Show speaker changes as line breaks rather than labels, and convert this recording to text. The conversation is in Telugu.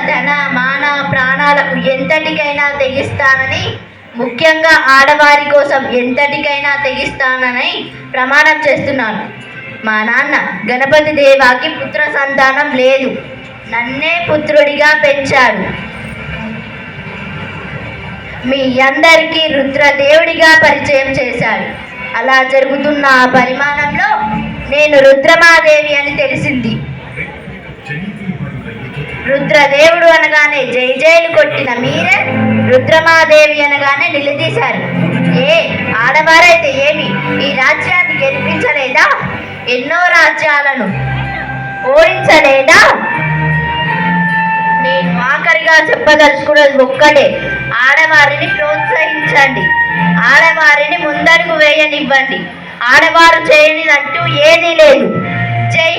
ధన మాన ప్రాణాలకు ఎంతటికైనా తెగిస్తానని ముఖ్యంగా ఆడవారి కోసం ఎంతటికైనా తెగిస్తానని ప్రమాణం చేస్తున్నాను. మా నాన్న గణపతి దేవాకి పుత్ర సంతానం లేదు. నన్నే పుత్రుడిగా పెంచాడు. మీ అందరికీ రుద్రదేవుడిగా పరిచయం చేశాడు. అలా జరుగుతున్న ఆ పరిమాణంలో నేను రుద్రమాదేవి అని తెలిసింది. రుద్రదేవుడు అనగానే జై జైలు కొట్టిన మీరే రుద్రమాదేవి అనగానే నిలదీశారు. ఏ ఆడవారైతే ఏమి ఈ రాజ్యాన్ని గెలిపించలేదా? ఎన్నో రాజ్యాలను ఓడించలేదా? నేను ఆఖరిగా చెప్పదలుచుకున్నది ఒక్కటే ఆడవారిని ప్రోత్సహించండి. ఆడవారిని ముందడుగు వేయనివ్వండి. ఆడవారు చేయనిదంటూ ఏదీ లేదు. జై